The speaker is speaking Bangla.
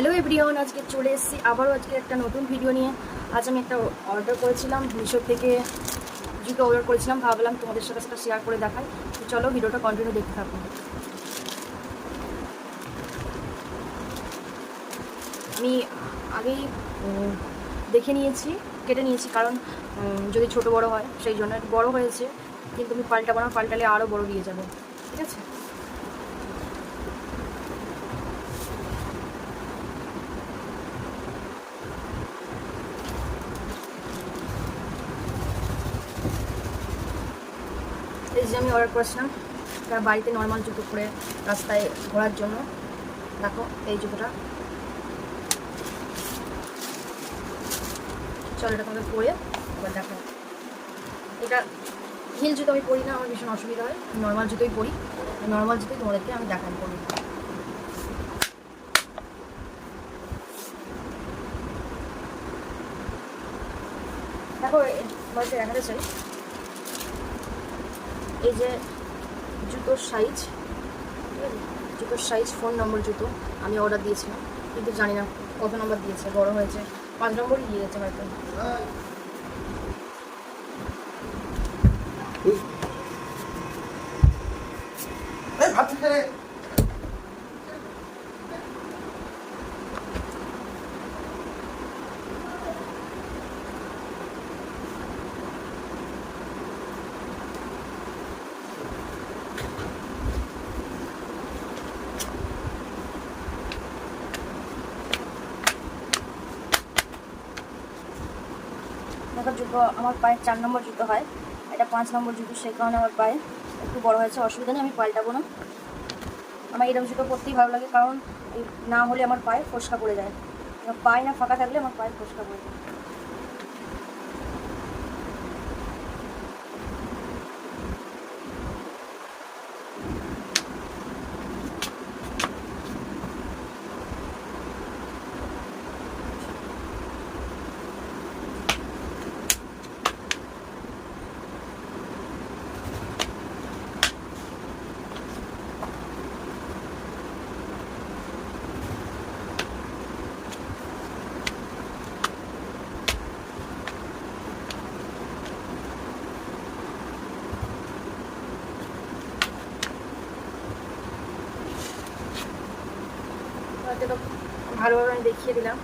হ্যালো এভরিওয়ান আজকে চলে এসেছি আবারও আজকে একটা নতুন ভিডিও নিয়ে। আজ আমি একটা অর্ডার করেছিলাম, মিশো থেকে জুতো অর্ডার করেছিলাম। ভাবলাম তোমাদের সাথে সেটা শেয়ার করে দেখাই। তো চলো ভিডিওটা কন্টিনিউ দেখতে থাকুন আমি আগেই দেখে নিয়েছি, কেটে নিয়েছি। কারণ যদি ছোট বড় হয়, সেই জন্য বড় হয়েছে। কিন্তু আমি পাল্টাবো না, পাল্টালে আরও বড় দিয়ে যাব। ঠিক আছে? এই যে আমি অর্ডার করেছিলাম এটা বাড়িতে নর্মাল জুতো পরে রাস্তায় ঘোরার জন্য। দেখো, এই জুতোটা। চলো, এটা তোমাকে পরে এবার দেখো। এটা হিল জুতো আমি পরি না, আমার ভীষণ অসুবিধা হয়। নর্মাল জুতোই পরি। নর্মাল জুতোই তোমাদেরকে আমি দেখাই পরি। দেখো তোমাকে দেখাতে চাই। এই যে জুতোর সাইজ ঠিক আছে? জুতোর সাইজ ফোন নম্বর জুতো, আমি অর্ডার দিয়েছিলাম। কিন্তু জানি না কত নম্বর দিয়েছে, বড় হয়েছে, পাঁচ নম্বরই দিয়েছে হয়তো। দেখো জুতো আমার পায়ে চার নম্বর জুতো হয়। এটা পাঁচ নম্বর জুতো সেই কারণে আমার পায়ে একটু বড় হয়েছে, অসুবিধা নেই, আমি পাল্টাবো না। আমার এরকম জুতো পরতেই ভালো লাগে, কারণ না হলে আমার পায়ে ফসকা পড়ে যায়। পায়ে না ফাঁকা থাকলে আমার পায়ে ফসকা পড়ে যায়। হয়তো তো ভালোভাবে আমি দেখিয়ে দিলাম।